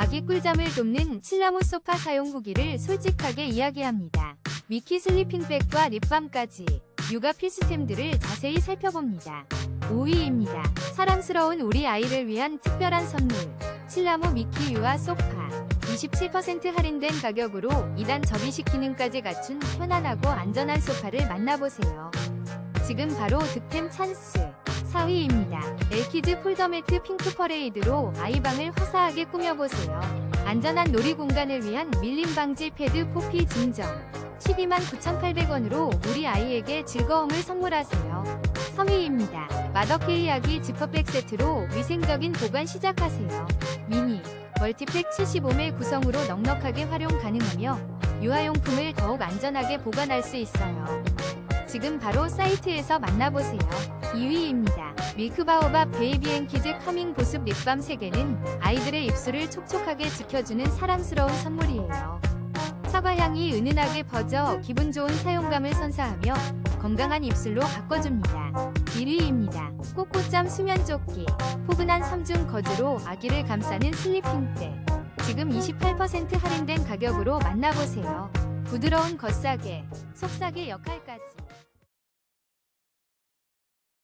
아기 꿀잠을 돕는 칠라모 소파 사용 후기를 솔직하게 이야기합니다. 미키 슬리핑백과 립밤까지 육아 필수템들을 자세히 살펴봅니다. 5위입니다. 사랑스러운 우리 아이를 위한 특별한 선물. 칠라모 미키 유아 소파. 27% 할인된 가격으로 2단 접이식 기능까지 갖춘 편안하고 안전한 소파를 만나보세요. 지금 바로 득템 찬스. 4위입니다. 엘키즈 폴더매트 핑크 퍼레이드로 아이방을 화사하게 꾸며보세요. 안전한 놀이 공간을 위한 밀림 방지 패드 포피 증정. 12만 9,800원으로 우리 아이에게 즐거움을 선물하세요. 3위입니다. 마더케이 아기 지퍼백 세트로 위생적인 보관 시작하세요. 미니, 멀티팩 75매 구성으로 넉넉하게 활용 가능하며 유아용품을 더욱 안전하게 보관할 수 있어요. 지금 바로 사이트에서 만나보세요. 2위입니다. 밀크바오밥 베이비앤키즈 커밍 보습 립밤 3개는 아이들의 입술을 촉촉하게 지켜주는 사랑스러운 선물이에요. 사과향이 은은하게 퍼져 기분 좋은 사용감을 선사하며 건강한 입술로 가꿔줍니다. 1위입니다. 꼬꼬잠 수면조끼. 포근한 섬중 거즈로 아기를 감싸는 슬리핑대. 지금 28% 할인된 가격으로 만나보세요. 부드러운 겉싸개, 속싸개 역할까지.